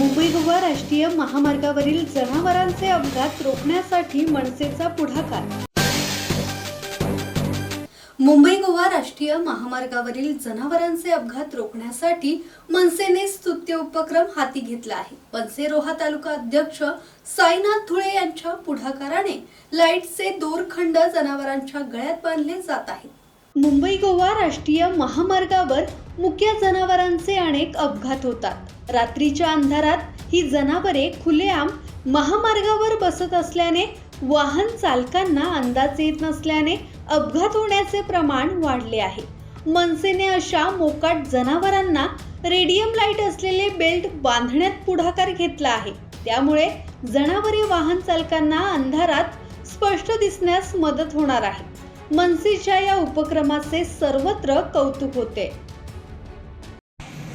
मुंबई गोवा राष्ट्रीय महामार्गावरील जनावरांचे अपघात रोखण्यासाठी मनसेचा पुढाकार. मुंबई गोवा राष्ट्रीय महामार्गावरील जनावरांचे अपघात रोखण्यासाठी मनसेने स्तुत्य उपक्रम हाती घेतला आहे. मनसे रोहा तालुका अध्यक्ष साईनाथ धुळे यांच्या पुढाकाराने लाईटचे दोरखंड जनावरांच्या गळ्यात बांधले जात आहेत. मुंबई गोवा राष्ट्रीय महामार्गावर मुख्य जनावरांचे अनेक अपघात होतात. रात्रीच्या अंधारात ही जनावरे खुलेआम महामार्गावर बसत असल्याने वाहन चालकांना अंदाज येत नसल्याने अपघात होण्याचे प्रमाण वाढले आहे. मनसेने अशा मोकाट जनावरांना रेडियम लाइट असलेले बेल्ट बांधण्यात पुढाकार घेतला आहे. त्यामुळे जनावरे वाहन चालकांना अंधारात स्पष्ट दिसण्यास मदत होणार आहे. मनसेच्या या उपक्रमाचे सर्वत्र कौतुक होते.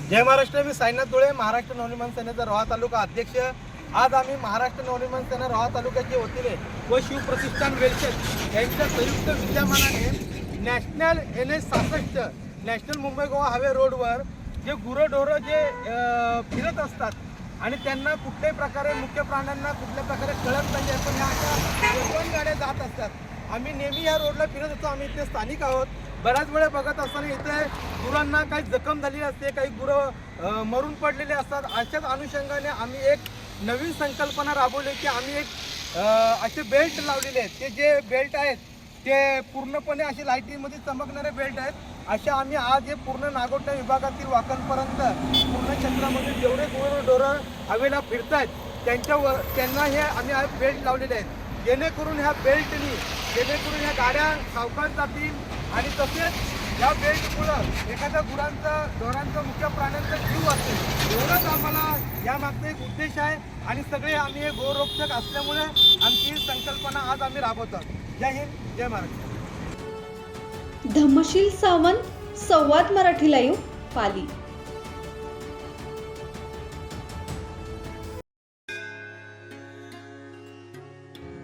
जय महाराष्ट्र मी साईनाथ धुळे महाराष्ट्र नवनिर्माण सेनेचा रोहा तालुका अध्यक्ष. आज आम्ही महाराष्ट्र नवनिर्माण सेना रोहा तालुक्याच्या वतीने व शिवप्रतिष्ठान वेलशेत यांच्या संयुक्त विद्यमानाने नॅशनल एन एस सहासष्ट नॅशनल मुंबई गोवा हायवे रोडवर जे गुरंढोरं जे फिरत असतात आणि त्यांना कुठल्याही प्रकारे मुख्य प्राण्यांना कुठल्या प्रकारे कळत नाही आहे पण ह्या अशा दोन गाड्या जात असतात. आम्ही नेहमी या रोडला फिरत असतो आम्ही इथे स्थानिक आहोत. बऱ्याच वेळा बघत असताना इथे गुरांना काही जखम झालेली असते काही गुरं मरून पडलेले असतात. अशाच अनुषंगाने आम्ही एक नवीन संकल्पना राबवली की आम्ही एक असे बेल्ट लावलेले आहेत. ते जे बेल्ट आहेत ते पूर्णपणे असे लाईटीमध्ये चमकणारे बेल्ट आहेत. असे आम्ही आज हे पूर्ण नागोठा विभागातील वाकणपर्यंत पूर्ण क्षेत्रामध्ये जेवढे गुरं डोरं हवेला फिरत आहेत त्यांच्यावर त्यांना हे आम्ही आज बेल्ट लावलेले आहेत. जेणेकरून ह्या बेल्टनी जेणेकरून ह्या गाड्या सावकाश जातील आणि तसेच या बेल्टमुळं एखाद्या गुरांचं ढोरांचं मुख्य प्राण्यांचा जीव असेल एवढंच आम्हाला यामागचा एक उद्देश आहे आणि सगळे आम्ही हे गोरक्षक असल्यामुळे आमची ही संकल्पना आज आम्ही राबवतो जय हिंद जय महाराष्ट्र. धम्मशील सावंत संवाद मराठी लाईव्ह पाली.